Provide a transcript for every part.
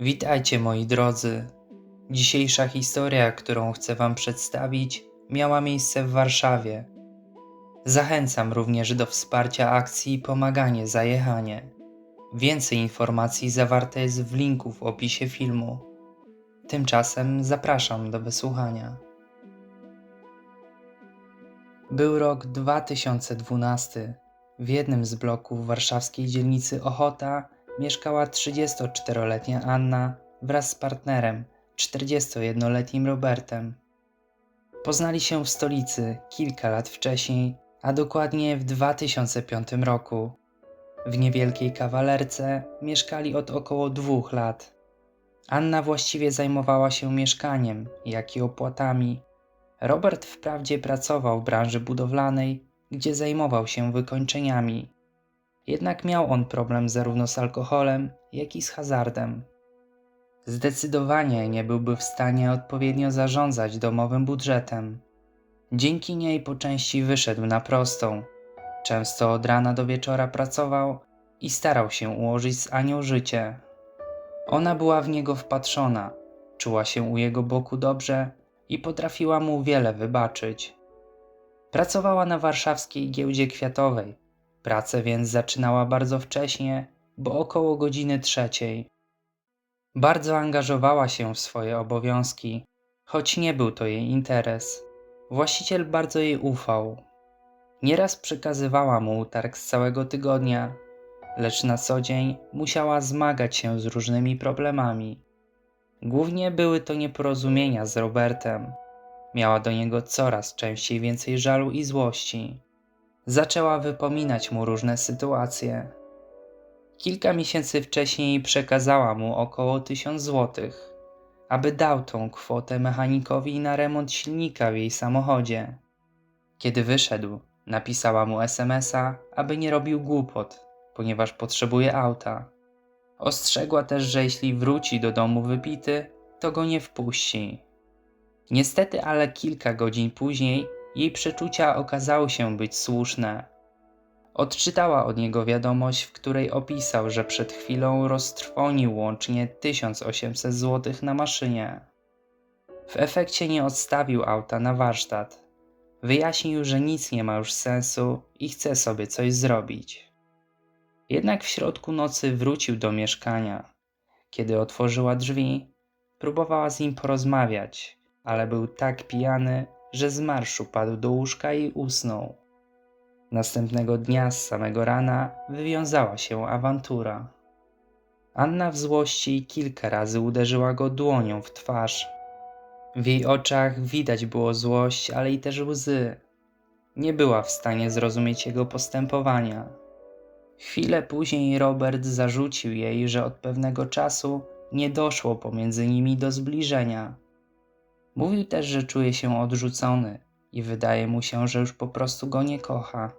Witajcie moi drodzy. Dzisiejsza historia, którą chcę Wam przedstawić, miała miejsce w Warszawie. Zachęcam również do wsparcia akcji Pomaganie Zajechanie. Więcej informacji zawarte jest w linku w opisie filmu. Tymczasem zapraszam do wysłuchania. Był rok 2012. W jednym z bloków warszawskiej dzielnicy Ochota mieszkała 34-letnia Anna wraz z partnerem, 41-letnim Robertem. Poznali się w stolicy kilka lat wcześniej, a dokładnie w 2005 roku. W niewielkiej kawalerce mieszkali od około dwóch lat. Anna właściwie zajmowała się mieszkaniem, jak i opłatami. Robert wprawdzie pracował w branży budowlanej, gdzie zajmował się wykończeniami. Jednak miał on problem zarówno z alkoholem, jak i z hazardem. Zdecydowanie nie byłby w stanie odpowiednio zarządzać domowym budżetem. Dzięki niej po części wyszedł na prostą. Często od rana do wieczora pracował i starał się ułożyć z Anią życie. Ona była w niego wpatrzona, czuła się u jego boku dobrze i potrafiła mu wiele wybaczyć. Pracowała na warszawskiej giełdzie kwiatowej. Pracę więc zaczynała bardzo wcześnie, bo około godziny trzeciej. Bardzo angażowała się w swoje obowiązki, choć nie był to jej interes. Właściciel bardzo jej ufał. Nieraz przekazywała mu utarg z całego tygodnia, lecz na co dzień musiała zmagać się z różnymi problemami. Głównie były to nieporozumienia z Robertem. Miała do niego coraz częściej więcej żalu i złości. Zaczęła wypominać mu różne sytuacje. Kilka miesięcy wcześniej przekazała mu około tysiąc złotych, aby dał tą kwotę mechanikowi na remont silnika w jej samochodzie. Kiedy wyszedł, napisała mu SMS-a, aby nie robił głupot, ponieważ potrzebuje auta. Ostrzegła też, że jeśli wróci do domu wypity, to go nie wpuści. Niestety, ale kilka godzin później jej przeczucia okazały się być słuszne. Odczytała od niego wiadomość, w której opisał, że przed chwilą roztrwonił łącznie 1800 zł na maszynie. W efekcie nie odstawił auta na warsztat. Wyjaśnił, że nic nie ma już sensu i chce sobie coś zrobić. Jednak w środku nocy wrócił do mieszkania. Kiedy otworzyła drzwi, próbowała z nim porozmawiać, ale był tak pijany, że z marszu padł do łóżka i usnął. Następnego dnia z samego rana wywiązała się awantura. Anna w złości kilka razy uderzyła go dłonią w twarz. W jej oczach widać było złość, ale i też łzy. Nie była w stanie zrozumieć jego postępowania. Chwilę później Robert zarzucił jej, że od pewnego czasu nie doszło pomiędzy nimi do zbliżenia. Mówił też, że czuje się odrzucony i wydaje mu się, że już po prostu go nie kocha.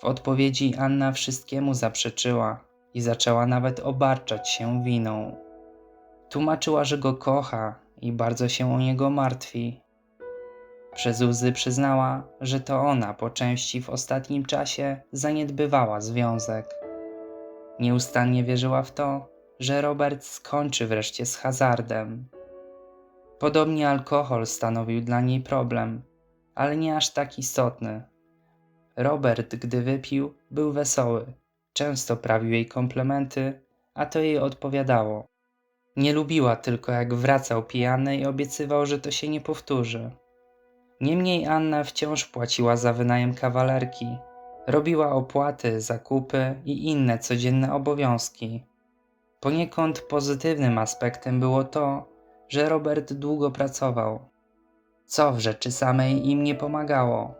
W odpowiedzi Anna wszystkiemu zaprzeczyła i zaczęła nawet obarczać się winą. Tłumaczyła, że go kocha i bardzo się o niego martwi. Przez łzy przyznała, że to ona po części w ostatnim czasie zaniedbywała związek. Nieustannie wierzyła w to, że Robert skończy wreszcie z hazardem. Podobnie alkohol stanowił dla niej problem, ale nie aż tak istotny. Robert, gdy wypił, był wesoły, często prawił jej komplementy, a to jej odpowiadało. Nie lubiła tylko, jak wracał pijany i obiecywał, że to się nie powtórzy. Niemniej Anna wciąż płaciła za wynajem kawalerki, robiła opłaty, zakupy i inne codzienne obowiązki. Poniekąd pozytywnym aspektem było to, że Robert długo pracował, co w rzeczy samej im nie pomagało,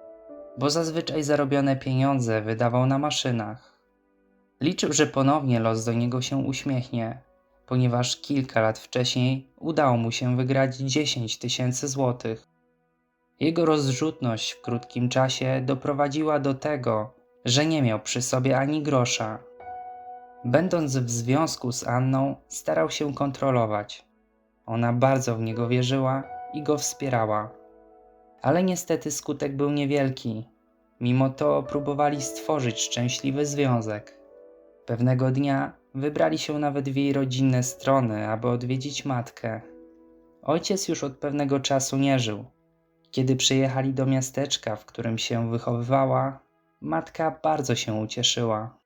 bo zazwyczaj zarobione pieniądze wydawał na maszynach. Liczył, że ponownie los do niego się uśmiechnie, ponieważ kilka lat wcześniej udało mu się wygrać 10 tysięcy złotych. Jego rozrzutność w krótkim czasie doprowadziła do tego, że nie miał przy sobie ani grosza. Będąc w związku z Anną, starał się kontrolować. Ona bardzo w niego wierzyła i go wspierała. Ale niestety skutek był niewielki. Mimo to próbowali stworzyć szczęśliwy związek. Pewnego dnia wybrali się nawet w jej rodzinne strony, aby odwiedzić matkę. Ojciec już od pewnego czasu nie żył. Kiedy przyjechali do miasteczka, w którym się wychowywała, matka bardzo się ucieszyła.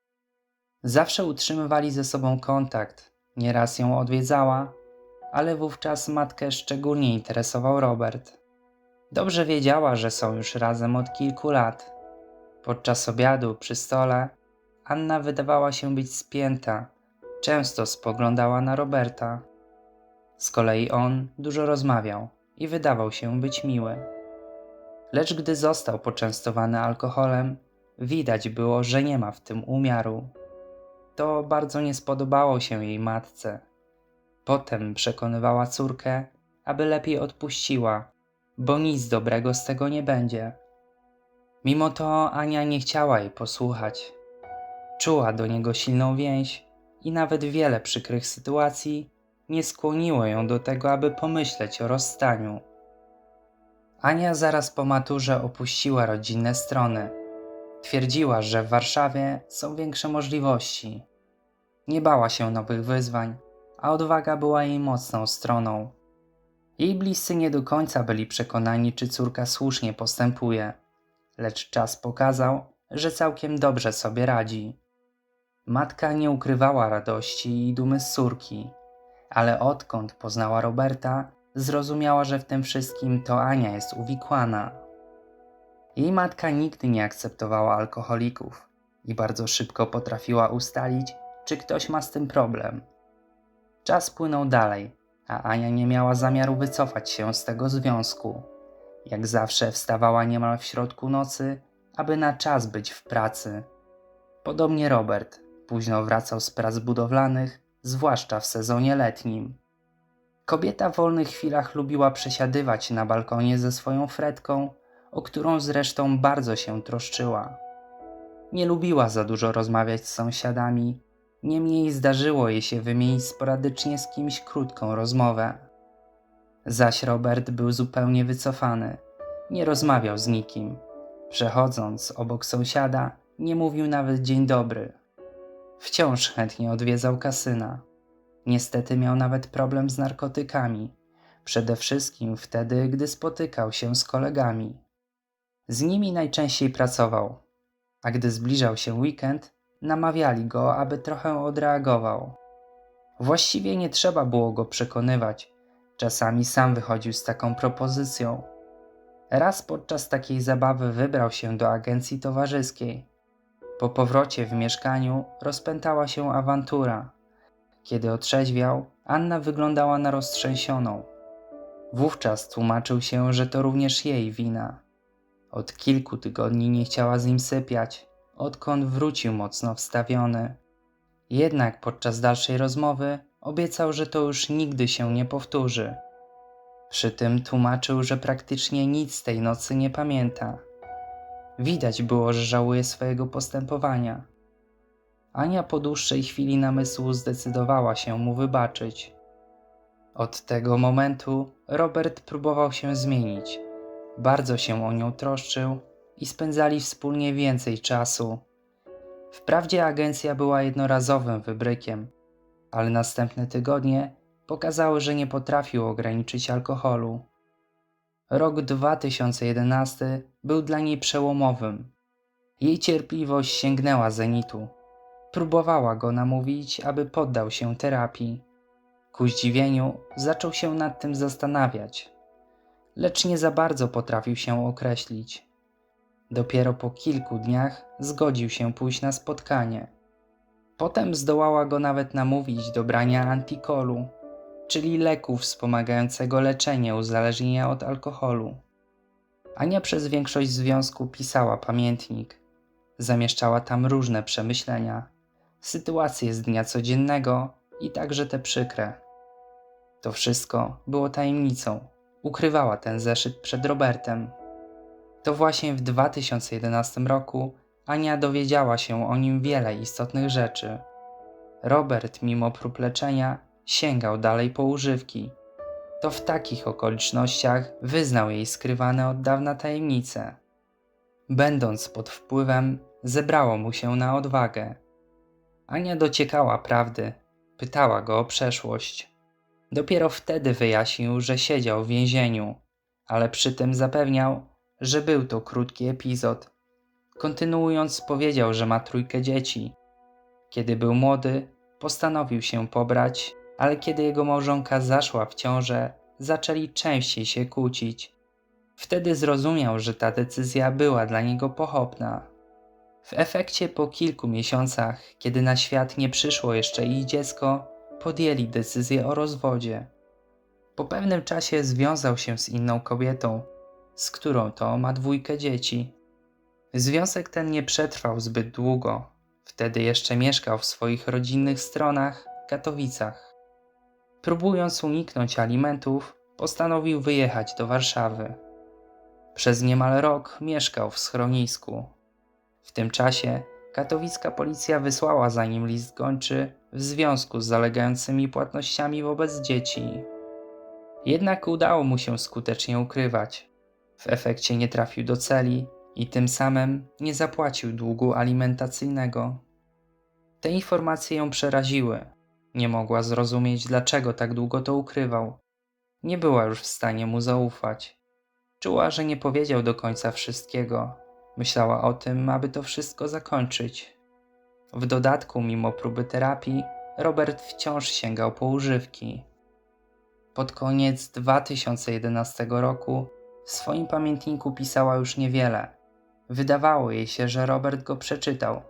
Zawsze utrzymywali ze sobą kontakt, nieraz ją odwiedzała, ale wówczas matkę szczególnie interesował Robert. Dobrze wiedziała, że są już razem od kilku lat. Podczas obiadu przy stole Anna wydawała się być spięta, często spoglądała na Roberta. Z kolei on dużo rozmawiał i wydawał się być miły. Lecz gdy został poczęstowany alkoholem, widać było, że nie ma w tym umiaru. To bardzo nie spodobało się jej matce. Potem przekonywała córkę, aby lepiej odpuściła, bo nic dobrego z tego nie będzie. Mimo to Ania nie chciała jej posłuchać. Czuła do niego silną więź i nawet wiele przykrych sytuacji nie skłoniło ją do tego, aby pomyśleć o rozstaniu. Ania zaraz po maturze opuściła rodzinne strony. Twierdziła, że w Warszawie są większe możliwości. Nie bała się nowych wyzwań, a odwaga była jej mocną stroną. Jej bliscy nie do końca byli przekonani, czy córka słusznie postępuje, lecz czas pokazał, że całkiem dobrze sobie radzi. Matka nie ukrywała radości i dumy z córki, ale odkąd poznała Roberta, zrozumiała, że w tym wszystkim to Ania jest uwikłana. Jej matka nigdy nie akceptowała alkoholików i bardzo szybko potrafiła ustalić, czy ktoś ma z tym problem. Czas płynął dalej, a Ania nie miała zamiaru wycofać się z tego związku. Jak zawsze wstawała niemal w środku nocy, aby na czas być w pracy. Podobnie Robert późno wracał z prac budowlanych, zwłaszcza w sezonie letnim. Kobieta w wolnych chwilach lubiła przesiadywać na balkonie ze swoją fretką, o którą zresztą bardzo się troszczyła. Nie lubiła za dużo rozmawiać z sąsiadami, niemniej zdarzyło jej się wymienić sporadycznie z kimś krótką rozmowę. Zaś Robert był zupełnie wycofany, nie rozmawiał z nikim. Przechodząc obok sąsiada, nie mówił nawet dzień dobry. Wciąż chętnie odwiedzał kasyna. Niestety miał nawet problem z narkotykami, przede wszystkim wtedy, gdy spotykał się z kolegami. Z nimi najczęściej pracował, a gdy zbliżał się weekend, namawiali go, aby trochę odreagował. Właściwie nie trzeba było go przekonywać, czasami sam wychodził z taką propozycją. Raz podczas takiej zabawy wybrał się do agencji towarzyskiej. Po powrocie w mieszkaniu rozpętała się awantura. Kiedy otrzeźwiał, Anna wyglądała na roztrzęsioną. Wówczas tłumaczył się, że to również jej wina. Od kilku tygodni nie chciała z nim sypiać, odkąd wrócił mocno wstawiony. Jednak podczas dalszej rozmowy obiecał, że to już nigdy się nie powtórzy. Przy tym tłumaczył, że praktycznie nic z tej nocy nie pamięta. Widać było, że żałuje swojego postępowania. Ania po dłuższej chwili namysłu zdecydowała się mu wybaczyć. Od tego momentu Robert próbował się zmienić. Bardzo się o nią troszczył i spędzali wspólnie więcej czasu. Wprawdzie agencja była jednorazowym wybrykiem, ale następne tygodnie pokazały, że nie potrafił ograniczyć alkoholu. Rok 2011 był dla niej przełomowym. Jej cierpliwość sięgnęła zenitu. Próbowała go namówić, aby poddał się terapii. Ku zdziwieniu zaczął się nad tym zastanawiać, lecz nie za bardzo potrafił się określić. Dopiero po kilku dniach zgodził się pójść na spotkanie. Potem zdołała go nawet namówić do brania antikolu, czyli leku wspomagającego leczenie uzależnienia od alkoholu. Ania przez większość związku pisała pamiętnik. Zamieszczała tam różne przemyślenia, sytuacje z dnia codziennego i także te przykre. To wszystko było tajemnicą. Ukrywała ten zeszyt przed Robertem. To właśnie w 2011 roku Ania dowiedziała się o nim wiele istotnych rzeczy. Robert, mimo prób leczenia, sięgał dalej po używki. To w takich okolicznościach wyznał jej skrywane od dawna tajemnice. Będąc pod wpływem, zebrało mu się na odwagę. Ania dociekała prawdy, pytała go o przeszłość. Dopiero wtedy wyjaśnił, że siedział w więzieniu, ale przy tym zapewniał, że był to krótki epizod. Kontynuując, powiedział, że ma trójkę dzieci. Kiedy był młody, postanowił się pobrać, ale kiedy jego małżonka zaszła w ciążę, zaczęli częściej się kłócić. Wtedy zrozumiał, że ta decyzja była dla niego pochopna. W efekcie po kilku miesiącach, kiedy na świat nie przyszło jeszcze ich dziecko, podjęli decyzję o rozwodzie. Po pewnym czasie związał się z inną kobietą, z którą to ma dwójkę dzieci. Związek ten nie przetrwał zbyt długo. Wtedy jeszcze mieszkał w swoich rodzinnych stronach, Katowicach. Próbując uniknąć alimentów, postanowił wyjechać do Warszawy. Przez niemal rok mieszkał w schronisku. W tym czasie katowicka policja wysłała za nim list gończy w związku z zalegającymi płatnościami wobec dzieci. Jednak udało mu się skutecznie ukrywać. W efekcie nie trafił do celi i tym samym nie zapłacił długu alimentacyjnego. Te informacje ją przeraziły. Nie mogła zrozumieć, dlaczego tak długo to ukrywał. Nie była już w stanie mu zaufać. Czuła, że nie powiedział do końca wszystkiego. Myślała o tym, aby to wszystko zakończyć. W dodatku, mimo próby terapii, Robert wciąż sięgał po używki. Pod koniec 2011 roku w swoim pamiętniku pisała już niewiele. Wydawało jej się, że Robert go przeczytał,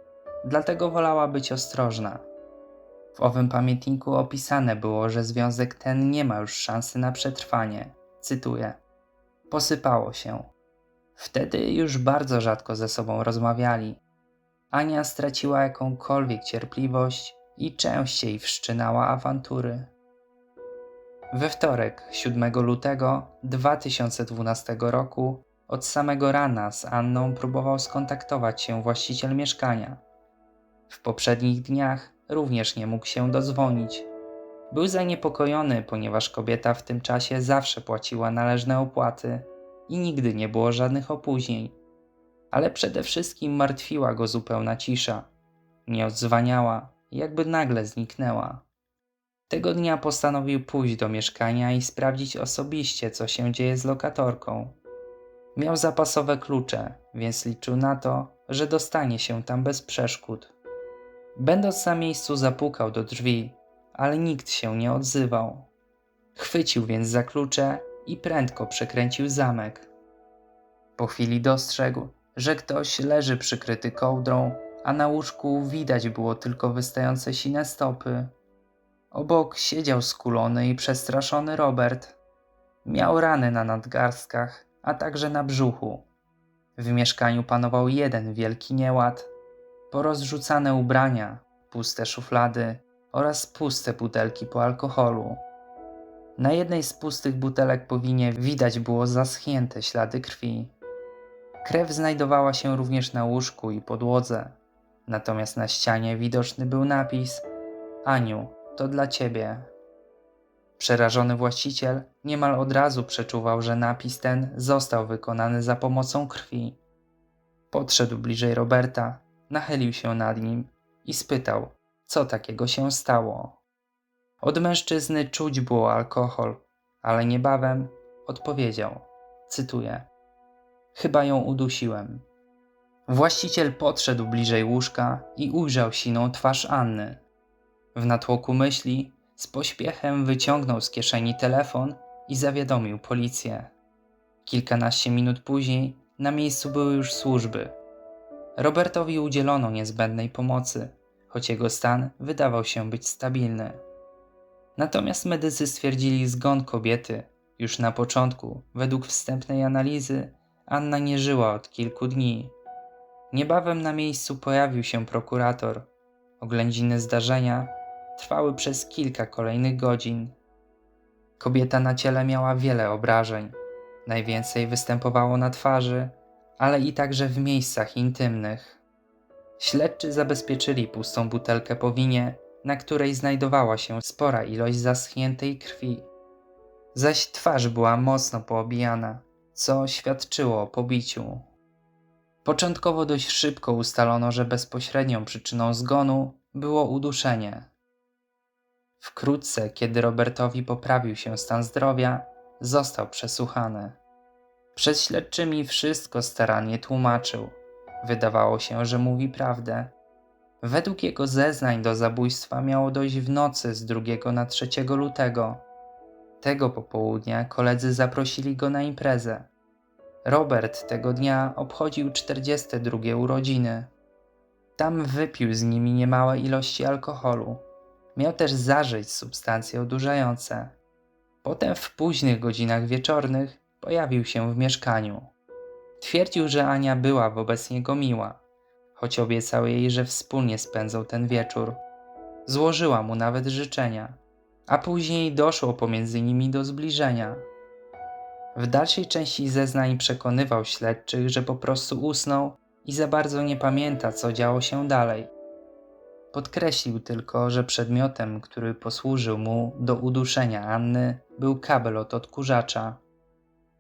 dlatego wolała być ostrożna. W owym pamiętniku opisane było, że związek ten nie ma już szansy na przetrwanie. Cytuję: Posypało się. Wtedy już bardzo rzadko ze sobą rozmawiali. Ania straciła jakąkolwiek cierpliwość i częściej wszczynała awantury. We wtorek, 7 lutego 2012 roku, od samego rana z Anną próbował skontaktować się właściciel mieszkania. W poprzednich dniach również nie mógł się dodzwonić. Był zaniepokojony, ponieważ kobieta w tym czasie zawsze płaciła należne opłaty i nigdy nie było żadnych opóźnień. Ale przede wszystkim martwiła go zupełna cisza. Nie odzwaniała, jakby nagle zniknęła. Tego dnia postanowił pójść do mieszkania i sprawdzić osobiście, co się dzieje z lokatorką. Miał zapasowe klucze, więc liczył na to, że dostanie się tam bez przeszkód. Będąc na miejscu, zapukał do drzwi, ale nikt się nie odzywał. Chwycił więc za klucze i prędko przekręcił zamek. Po chwili dostrzegł, że ktoś leży przykryty kołdrą, a na łóżku widać było tylko wystające sine stopy. Obok siedział skulony i przestraszony Robert. Miał rany na nadgarstkach, a także na brzuchu. W mieszkaniu panował jeden wielki nieład. Porozrzucane ubrania, puste szuflady oraz puste butelki po alkoholu. Na jednej z pustych butelek po winie widać było zaschnięte ślady krwi. Krew znajdowała się również na łóżku i podłodze, natomiast na ścianie widoczny był napis: Aniu, to dla ciebie. Przerażony właściciel niemal od razu przeczuwał, że napis ten został wykonany za pomocą krwi. Podszedł bliżej Roberta, nachylił się nad nim i spytał, co takiego się stało. Od mężczyzny czuć było alkohol, ale niebawem odpowiedział, cytuję: Chyba ją udusiłem. Właściciel podszedł bliżej łóżka i ujrzał siną twarz Anny. W natłoku myśli z pośpiechem wyciągnął z kieszeni telefon i zawiadomił policję. Kilkanaście minut później na miejscu były już służby. Robertowi udzielono niezbędnej pomocy, choć jego stan wydawał się być stabilny. Natomiast medycy stwierdzili zgon kobiety. Już na początku, według wstępnej analizy, Anna nie żyła od kilku dni. Niebawem na miejscu pojawił się prokurator. Oględziny zdarzenia trwały przez kilka kolejnych godzin. Kobieta na ciele miała wiele obrażeń. Najwięcej występowało na twarzy, ale i także w miejscach intymnych. Śledczy zabezpieczyli pustą butelkę po winie, na której znajdowała się spora ilość zaschniętej krwi. Zaś twarz była mocno poobijana, co świadczyło o pobiciu. Początkowo dość szybko ustalono, że bezpośrednią przyczyną zgonu było uduszenie. Wkrótce, kiedy Robertowi poprawił się stan zdrowia, został przesłuchany. Przed śledczymi wszystko starannie tłumaczył. Wydawało się, że mówi prawdę. Według jego zeznań do zabójstwa miało dojść w nocy z 2 na 3 lutego. Tego popołudnia koledzy zaprosili go na imprezę. Robert tego dnia obchodził 42 urodziny. Tam wypił z nimi niemałe ilości alkoholu. Miał też zażyć substancje odurzające. Potem w późnych godzinach wieczornych pojawił się w mieszkaniu. Twierdził, że Ania była wobec niego miła, choć obiecał jej, że wspólnie spędzą ten wieczór. Złożyła mu nawet życzenia, a później doszło pomiędzy nimi do zbliżenia. W dalszej części zeznań przekonywał śledczych, że po prostu usnął i za bardzo nie pamięta, co działo się dalej. Podkreślił tylko, że przedmiotem, który posłużył mu do uduszenia Anny, był kabel od odkurzacza.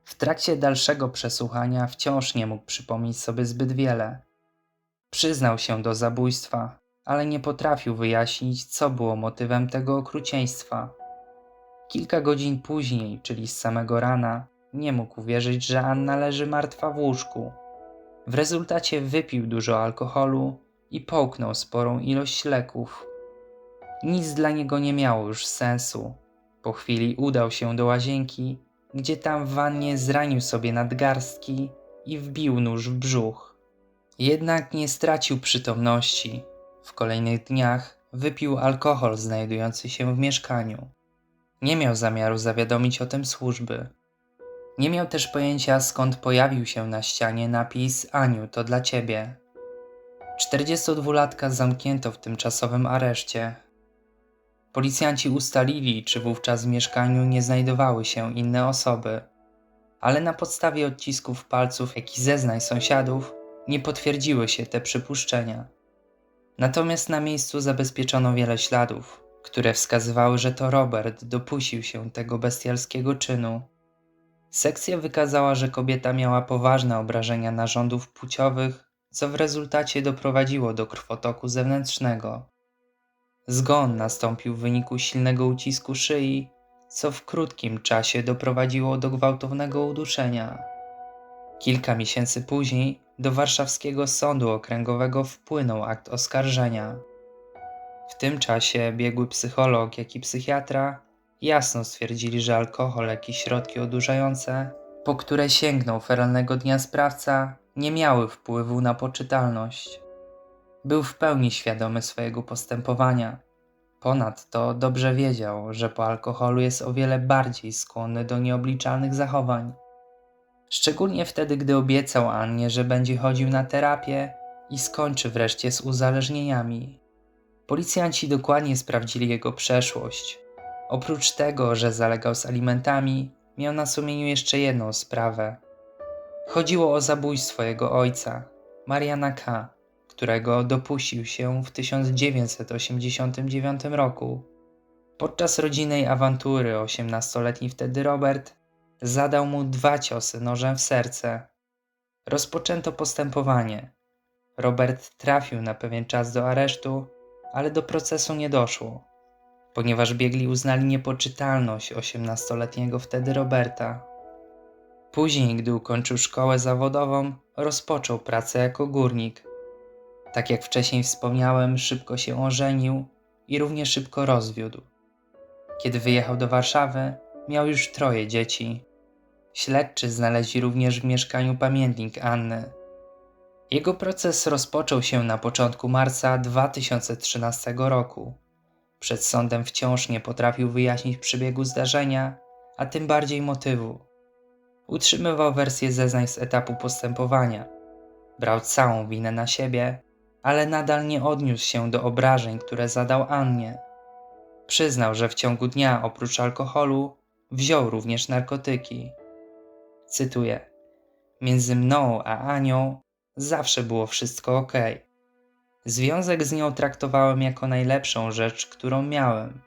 W trakcie dalszego przesłuchania wciąż nie mógł przypomnieć sobie zbyt wiele. Przyznał się do zabójstwa, ale nie potrafił wyjaśnić, co było motywem tego okrucieństwa. Kilka godzin później, czyli z samego rana, nie mógł uwierzyć, że Anna leży martwa w łóżku. W rezultacie wypił dużo alkoholu i połknął sporą ilość leków. Nic dla niego nie miało już sensu. Po chwili udał się do łazienki, gdzie tam w wannie zranił sobie nadgarstki i wbił nóż w brzuch. Jednak nie stracił przytomności. W kolejnych dniach wypił alkohol znajdujący się w mieszkaniu. Nie miał zamiaru zawiadomić o tym służby. Nie miał też pojęcia skąd pojawił się na ścianie napis Aniu, to dla ciebie. 42-latka zamknięto w tymczasowym areszcie. Policjanci ustalili, czy wówczas w mieszkaniu nie znajdowały się inne osoby, ale na podstawie odcisków palców, jak i zeznań sąsiadów, nie potwierdziły się te przypuszczenia. Natomiast na miejscu zabezpieczono wiele śladów, które wskazywały, że to Robert dopuścił się tego bestialskiego czynu. Sekcja wykazała, że kobieta miała poważne obrażenia narządów płciowych, co w rezultacie doprowadziło do krwotoku zewnętrznego. Zgon nastąpił w wyniku silnego ucisku szyi, co w krótkim czasie doprowadziło do gwałtownego uduszenia. Kilka miesięcy później do warszawskiego sądu okręgowego wpłynął akt oskarżenia. W tym czasie biegły psycholog, jak i psychiatra jasno stwierdzili, że alkohol, jak i środki odurzające, po które sięgnął feralnego dnia sprawca, nie miały wpływu na poczytalność. Był w pełni świadomy swojego postępowania. Ponadto dobrze wiedział, że po alkoholu jest o wiele bardziej skłonny do nieobliczalnych zachowań. Szczególnie wtedy, gdy obiecał Annie, że będzie chodził na terapię i skończy wreszcie z uzależnieniami. Policjanci dokładnie sprawdzili jego przeszłość. Oprócz tego, że zalegał z alimentami, miał na sumieniu jeszcze jedną sprawę. Chodziło o zabójstwo jego ojca, Mariana K., którego dopuścił się w 1989 roku. Podczas rodzinnej awantury 18-letni wtedy Robert zadał mu dwa ciosy nożem w serce. Rozpoczęto postępowanie. Robert trafił na pewien czas do aresztu, ale do procesu nie doszło, ponieważ biegli uznali niepoczytalność 18-letniego wtedy Roberta. Później, gdy ukończył szkołę zawodową, rozpoczął pracę jako górnik. Tak jak wcześniej wspomniałem, szybko się ożenił i równie szybko rozwiódł. Kiedy wyjechał do Warszawy, miał już troje dzieci. Śledczy znaleźli również w mieszkaniu pamiętnik Anny. Jego proces rozpoczął się na początku marca 2013 roku. Przed sądem wciąż nie potrafił wyjaśnić przebiegu zdarzenia, a tym bardziej motywu. Utrzymywał wersję zeznań z etapu postępowania. Brał całą winę na siebie, ale nadal nie odniósł się do obrażeń, które zadał Annie. Przyznał, że w ciągu dnia oprócz alkoholu wziął również narkotyki. Cytuję: Między mną a Anią zawsze było wszystko ok. Związek z nią traktowałem jako najlepszą rzecz, którą miałem.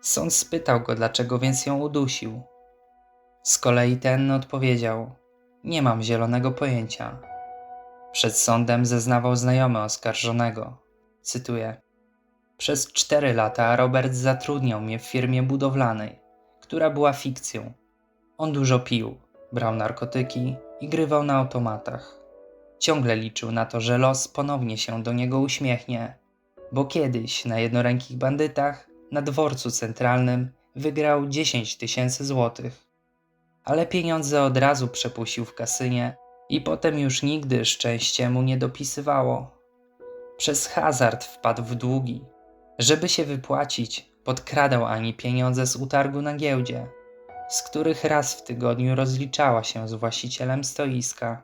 Sąd spytał go, dlaczego więc ją udusił. Z kolei ten odpowiedział: Nie mam zielonego pojęcia. Przed sądem zeznawał znajomy oskarżonego. Cytuję: Przez 4 lata Robert zatrudniał mnie w firmie budowlanej, która była fikcją. On dużo pił, brał narkotyki i grywał na automatach. Ciągle liczył na to, że los ponownie się do niego uśmiechnie, bo kiedyś na jednorękich bandytach na dworcu centralnym wygrał 10 tysięcy złotych. Ale pieniądze od razu przepuścił w kasynie i potem już nigdy szczęście mu nie dopisywało. Przez hazard wpadł w długi. Żeby się wypłacić, podkradał Ani pieniądze z utargu na giełdzie, z których raz w tygodniu rozliczała się z właścicielem stoiska.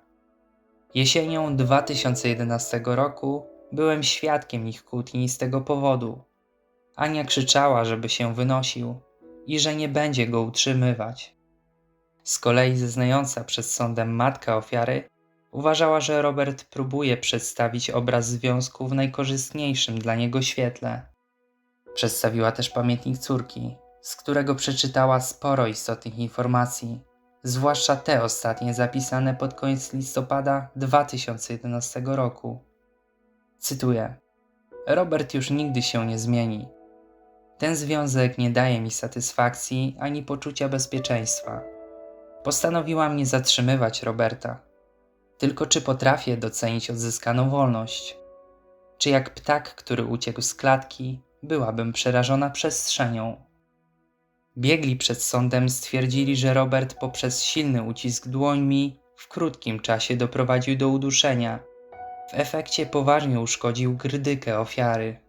Jesienią 2011 roku byłem świadkiem ich kłótni z tego powodu. Ania krzyczała, żeby się wynosił i że nie będzie go utrzymywać. Z kolei zeznająca przed sądem matka ofiary uważała, że Robert próbuje przedstawić obraz związku w najkorzystniejszym dla niego świetle. Przedstawiła też pamiętnik córki, z którego przeczytała sporo istotnych informacji, zwłaszcza te ostatnie zapisane pod koniec listopada 2011 roku. Cytuję: Robert już nigdy się nie zmieni. Ten związek nie daje mi satysfakcji ani poczucia bezpieczeństwa. Postanowiłam nie zatrzymywać Roberta. Tylko czy potrafię docenić odzyskaną wolność? Czy jak ptak, który uciekł z klatki, byłabym przerażona przestrzenią? Biegli przed sądem stwierdzili, że Robert poprzez silny ucisk dłońmi w krótkim czasie doprowadził do uduszenia. W efekcie poważnie uszkodził grdykę ofiary.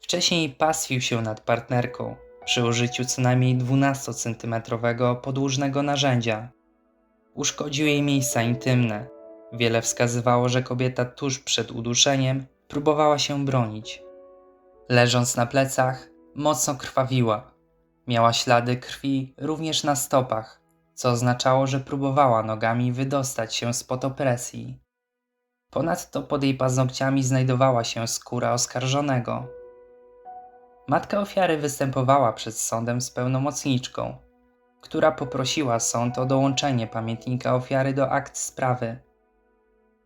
Wcześniej pastwił się nad partnerką przy użyciu co najmniej 12-centymetrowego podłużnego narzędzia. Uszkodził jej miejsca intymne. Wiele wskazywało, że kobieta tuż przed uduszeniem próbowała się bronić. Leżąc na plecach, mocno krwawiła. Miała ślady krwi również na stopach, co oznaczało, że próbowała nogami wydostać się spod opresji. Ponadto pod jej paznokciami znajdowała się skóra oskarżonego. Matka ofiary występowała przed sądem z pełnomocniczką, która poprosiła sąd o dołączenie pamiętnika ofiary do akt sprawy.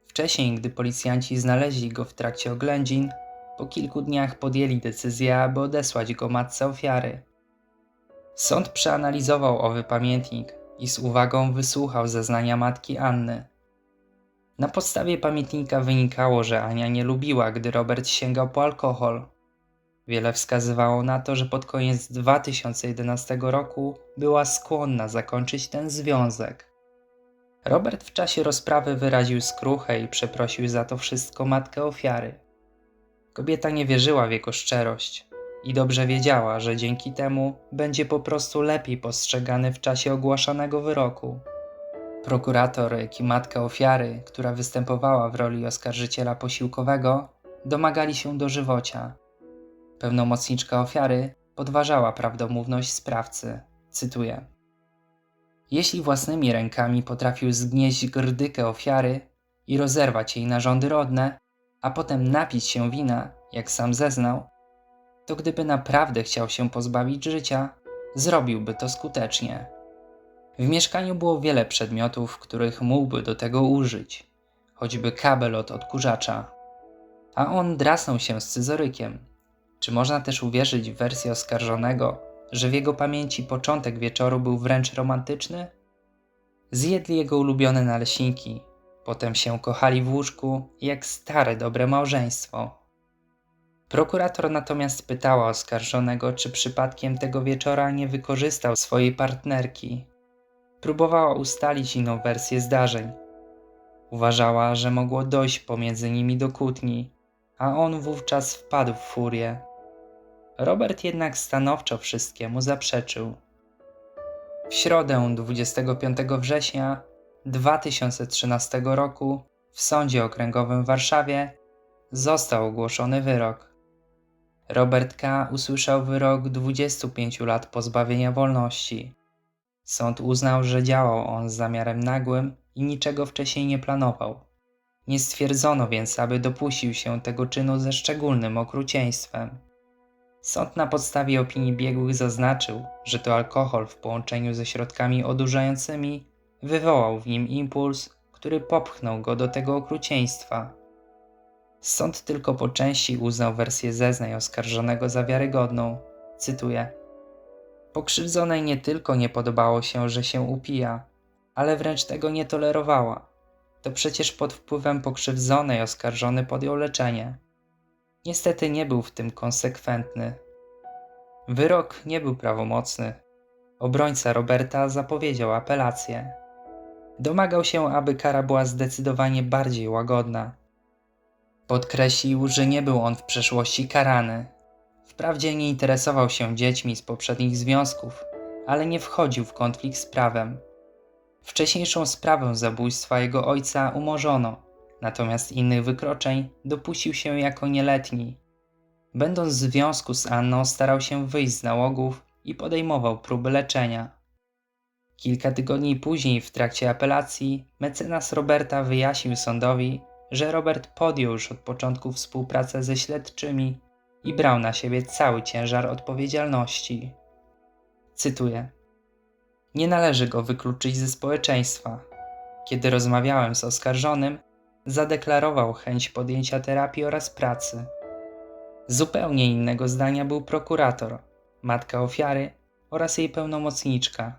Wcześniej, gdy policjanci znaleźli go w trakcie oględzin, po kilku dniach podjęli decyzję, aby odesłać go matce ofiary. Sąd przeanalizował owy pamiętnik i z uwagą wysłuchał zeznania matki Anny. Na podstawie pamiętnika wynikało, że Ania nie lubiła, gdy Robert sięgał po alkohol. Wiele wskazywało na to, że pod koniec 2011 roku była skłonna zakończyć ten związek. Robert w czasie rozprawy wyraził skruchę i przeprosił za to wszystko matkę ofiary. Kobieta nie wierzyła w jego szczerość i dobrze wiedziała, że dzięki temu będzie po prostu lepiej postrzegany w czasie ogłaszanego wyroku. Prokurator, jak i matka ofiary, która występowała w roli oskarżyciela posiłkowego, domagali się dożywocia. Pełnomocniczka ofiary podważała prawdomówność sprawcy. Cytuję: Jeśli własnymi rękami potrafił zgnieść grdykę ofiary i rozerwać jej narządy rodne, a potem napić się wina, jak sam zeznał, to gdyby naprawdę chciał się pozbawić życia, zrobiłby to skutecznie. W mieszkaniu było wiele przedmiotów, których mógłby do tego użyć, choćby kabel od odkurzacza. A on drasnął się scyzorykiem. Czy można też uwierzyć w wersję oskarżonego, że w jego pamięci początek wieczoru był wręcz romantyczny? Zjedli jego ulubione naleśniki, potem się kochali w łóżku jak stare dobre małżeństwo. Prokurator natomiast pytała oskarżonego, czy przypadkiem tego wieczora nie wykorzystał swojej partnerki. Próbowała ustalić inną wersję zdarzeń. Uważała, że mogło dojść pomiędzy nimi do kłótni, a on wówczas wpadł w furię. Robert jednak stanowczo wszystkiemu zaprzeczył. W środę 25 września 2013 roku w Sądzie Okręgowym w Warszawie został ogłoszony wyrok. Robert K. usłyszał wyrok 25 lat pozbawienia wolności. Sąd uznał, że działał on z zamiarem nagłym i niczego wcześniej nie planował. Nie stwierdzono więc, aby dopuścił się tego czynu ze szczególnym okrucieństwem. Sąd na podstawie opinii biegłych zaznaczył, że to alkohol w połączeniu ze środkami odurzającymi wywołał w nim impuls, który popchnął go do tego okrucieństwa. Sąd tylko po części uznał wersję zeznań oskarżonego za wiarygodną. Cytuję: Pokrzywdzonej nie tylko nie podobało się, że się upija, ale wręcz tego nie tolerowała. To przecież pod wpływem pokrzywdzonej oskarżony podjął leczenie. Niestety nie był w tym konsekwentny. Wyrok nie był prawomocny. Obrońca Roberta zapowiedział apelację. Domagał się, aby kara była zdecydowanie bardziej łagodna. Podkreślił, że nie był on w przeszłości karany. Wprawdzie nie interesował się dziećmi z poprzednich związków, ale nie wchodził w konflikt z prawem. Wcześniejszą sprawę zabójstwa jego ojca umorzono, natomiast innych wykroczeń dopuścił się jako nieletni. Będąc w związku z Anną, starał się wyjść z nałogów i podejmował próby leczenia. Kilka tygodni później, w trakcie apelacji, mecenas Roberta wyjaśnił sądowi, że Robert podjął już od początku współpracę ze śledczymi i brał na siebie cały ciężar odpowiedzialności. Cytuję: Nie należy go wykluczyć ze społeczeństwa. Kiedy rozmawiałem z oskarżonym, zadeklarował chęć podjęcia terapii oraz pracy. Zupełnie innego zdania był prokurator, matka ofiary oraz jej pełnomocniczka.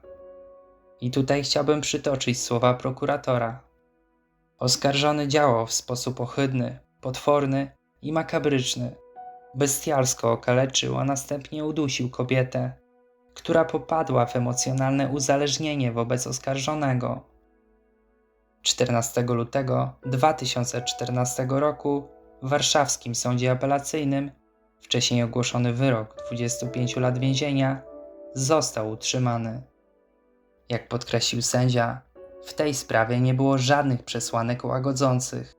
I tutaj chciałbym przytoczyć słowa prokuratora. Oskarżony działał w sposób ohydny, potworny i makabryczny. Bestialsko okaleczył, a następnie udusił kobietę, która popadła w emocjonalne uzależnienie wobec oskarżonego. 14 lutego 2014 roku w warszawskim sądzie apelacyjnym wcześniej ogłoszony wyrok 25 lat więzienia został utrzymany. Jak podkreślił sędzia, w tej sprawie nie było żadnych przesłanek łagodzących,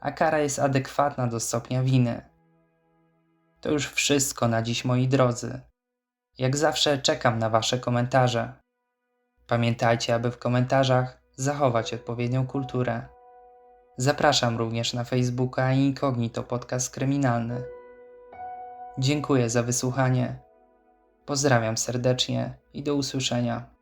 a kara jest adekwatna do stopnia winy. To już wszystko na dziś, moi drodzy. Jak zawsze czekam na Wasze komentarze. Pamiętajcie, aby w komentarzach zachować odpowiednią kulturę. Zapraszam również na Facebooka i Incognito Podcast Kryminalny. Dziękuję za wysłuchanie. Pozdrawiam serdecznie i do usłyszenia.